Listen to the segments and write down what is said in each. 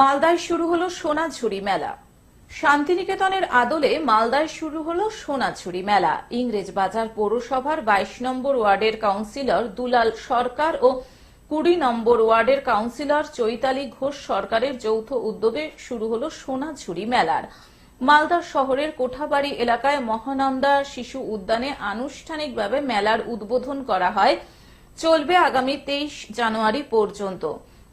মালদায় শুরু হলো সোনাঝুরি মেলা। শান্তিনিকেতনের আদলে মালদায় শুরু হলো সোনাঝুরি মেলা। ইংরেজ বাজার পৌরসভার বাইশ নম্বর ওয়ার্ডের কাউন্সিলর দুলাল সরকার ও কুড়ি নম্বর ওয়ার্ডের কাউন্সিলর চৈতালি ঘোষ সরকারের যৌথ উদ্যোগে শুরু হলো সোনাঝুরি মেলার। মালদা শহরের কোঠাবাড়ি এলাকায় মহানন্দা শিশু উদ্যানে আনুষ্ঠানিকভাবে মেলার উদ্বোধন করা হয়। চলবে আগামী তেইশ জানুয়ারি পর্যন্ত।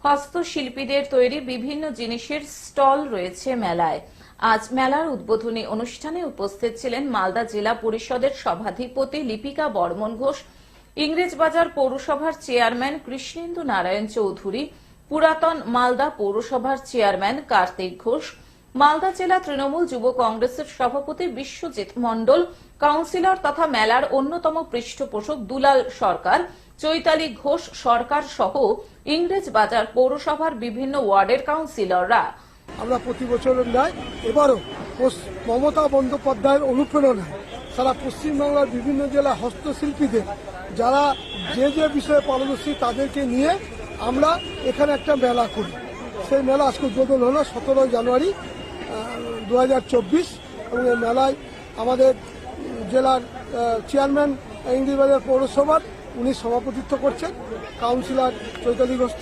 হস্তশিল্পীদের তৈরি বিভিন্ন জিনিসের স্টল রয়েছে মেলায়। আজ মেলার উদ্বোধনী অনুষ্ঠানে উপস্থিত ছিলেন মালদা জেলা পরিষদের সভাধিপতি লিপিকা বর্মন ঘোষ, ইংরেজবাজার পৌরসভার চেয়ারম্যান কৃষ্ণেন্দু নারায়ণ চৌধুরী, পুরাতন মালদা পৌরসভার চেয়ারম্যান কার্তিক ঘোষ, মালদা জেলা তৃণমূল যুব কংগ্রেসের সভাপতি বিশ্বজিৎ মণ্ডল, কাউন্সিলর তথা মেলার অন্যতম পৃষ্ঠপোষক দুলাল সরকার, চৈতালি ঘোষ সরকার সহ ইংরেজ বাজার পৌরসভার বিভিন্ন ওয়ার্ডের কাউন্সিলররা। আমরা প্রতি বছরের ন্যায় এবারও মমতা বন্দ্যোপাধ্যায়ের অনুপ্রেরণায় সারা পশ্চিমবাংলার বিভিন্ন জেলা হস্তশিল্পীদের, যারা যে যে বিষয়ে পারদর্শী তাদেরকে নিয়ে আমরা এখানে একটা মেলা করি। সেই মেলা আজকে উদ্বোধন হলো সতেরো জানুয়ারি দু হাজার চব্বিশ এবং এই মেলায় আমাদের জেলার চেয়ারম্যান ইংরেজবাজার পৌরসভার উনি সভাপতিত্ব করছেন, কাউন্সিলর চৈতালি ঘোষ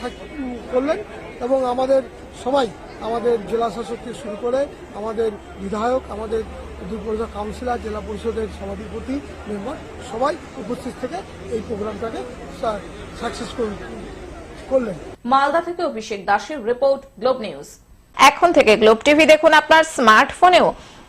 করলেন এবং আমাদের সবাই, আমাদের জেলা শাসক শুরু করে আমাদের বিধায়ক, আমাদের দুই কাউন্সিলর, জেলা পরিষদের সভাধিপতি, মেম্বার সবাই উপস্থিত থেকে এই প্রোগ্রামটাকে সাকসেস করলেন। মালদা থেকে অভিষেক দাসের রিপোর্ট, গ্লোব নিউজ। এখন থেকে গ্লোব টিভি দেখুন আপনার স্মার্টফোনেও।